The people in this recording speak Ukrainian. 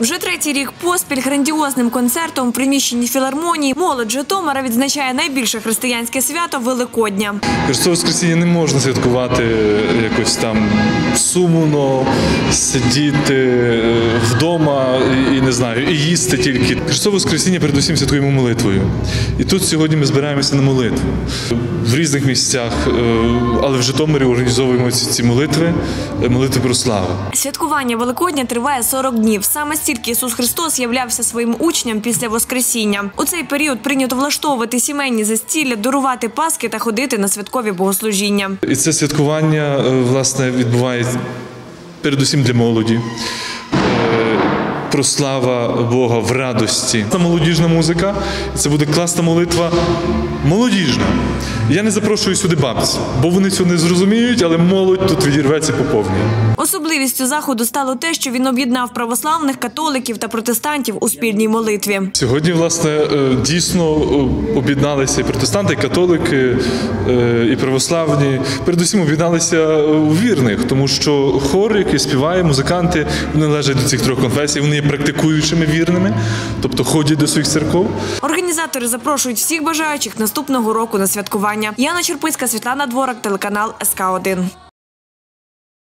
Вже третій рік поспіль грандіозним концертом в приміщенні філармонії молодь Житомира відзначає найбільше християнське свято Великодня. Христове Воскресіння не можна святкувати якось там сумно, сидіти е, вдома і, не знаю, і їсти тільки. Христове Воскресіння передусім святкуємо молитвою. І тут сьогодні ми збираємося на молитву в різних місцях, е, але в Житомирі організовуємо ці, ці молитви, е, молитви про славу. Святкування Великодня триває 40 днів. Саме стільки Ісус Христос являвся своїм учням після Воскресіння. У цей період прийнято влаштовувати сімейні застілля, дарувати паски та ходити на святкові богослужіння. І це святкування е, власне відбувається передусім для молоді. Е, Прослава Бога в радості. Це молодіжна музика, це буде класна молитва молодіжна. Я не запрошую сюди бабців, бо вони цього не зрозуміють, але молодь тут відірветься по повній. Особливістю заходу стало те, що він об'єднав православних католиків та протестантів у спільній молитві. Сьогодні, власне, е, дійсно е, об'єдналися і протестанти, і католики, е, і православні. Передусім об'єдналися у вірних, тому що хор, який співає, музиканти, вони належать до цих трьох конфесій, вони є практикуючими вірними, тобто ходять до своїх церков. Організатори запрошують всіх бажаючих наступного року на святкування. Яна Черпицька, Світлана Дворак, телеканал СК 1